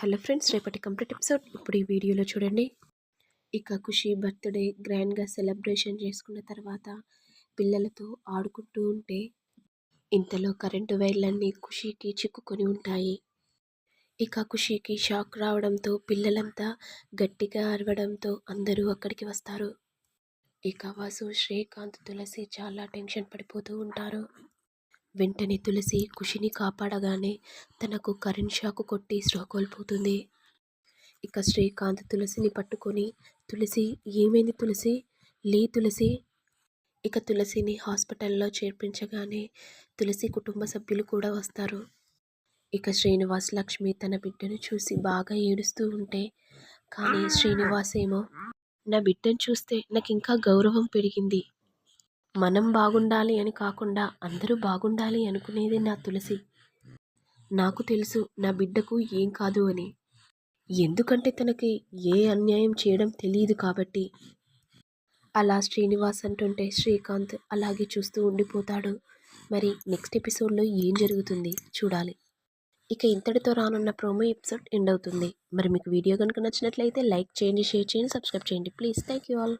Hello friends రేపటి complete episode. ఇప్పుడు ఈ వీడియోలో చూడండి. ఇక ఖుషి బర్త్డే గ్రాండ్గా సెలబ్రేషన్ చేసుకున్న తర్వాత పిల్లలతో ఆడుకుంటూ ఉంటే ఇంతలో కరెంటు వైర్లన్నీ ఖుషీకి చిక్కుకొని ఉంటాయి. ఇక ఖుషీకి షాక్ రావడంతో పిల్లలంతా గట్టిగా అరవడంతో అందరూ అక్కడికి వస్తారు. ఇక వాసు శ్రీకాంత్ తులసి చాలా టెన్షన్ పడిపోతూ ఉంటారు. వెంటనే తులసి ఖుషిని కాపాడగానే తనకు కరెంట్ షాక్ కొట్టి స్పృహ కోల్పోతుంది. ఇక శ్రీకాంత్ తులసిని పట్టుకొని తులసి ఏమైంది తులసి? లే తులసి. ఇక తులసిని హాస్పిటల్లో చేర్పించగానే తులసి కుటుంబ సభ్యులు కూడా వస్తారు. ఇక శ్రీనివాస్ లక్ష్మి తన బిడ్డను చూసి బాగా ఏడుస్తూ ఉంటే కానీ శ్రీనివాస్ ఏమో నా బిడ్డను చూస్తే నాకు ఇంకా గౌరవం పెరిగింది. మనం బాగుండాలి అని కాకుండా అందరూ బాగుండాలి అనుకునేది నా తులసి. నాకు తెలుసు నా బిడ్డకు ఏం కాదు అని. ఎందుకంటే తనకి ఏ అన్యాయం చేయడం తెలియదు కాబట్టి. అలా శ్రీనివాస్ అంటుంటే శ్రీకాంత్ అలాగే చూస్తూ ఉండిపోతాడు. మరి నెక్స్ట్ ఎపిసోడ్లో ఏం జరుగుతుంది చూడాలి. ఇక ఇంతటితో రానున్న ప్రోమో ఎపిసోడ్ ఎండ్ అవుతుంది. మరి మీకు వీడియో కనుక నచ్చినట్లయితే లైక్ చేయండి షేర్ చేయండి సబ్స్క్రైబ్ చేయండి. Please thank you all.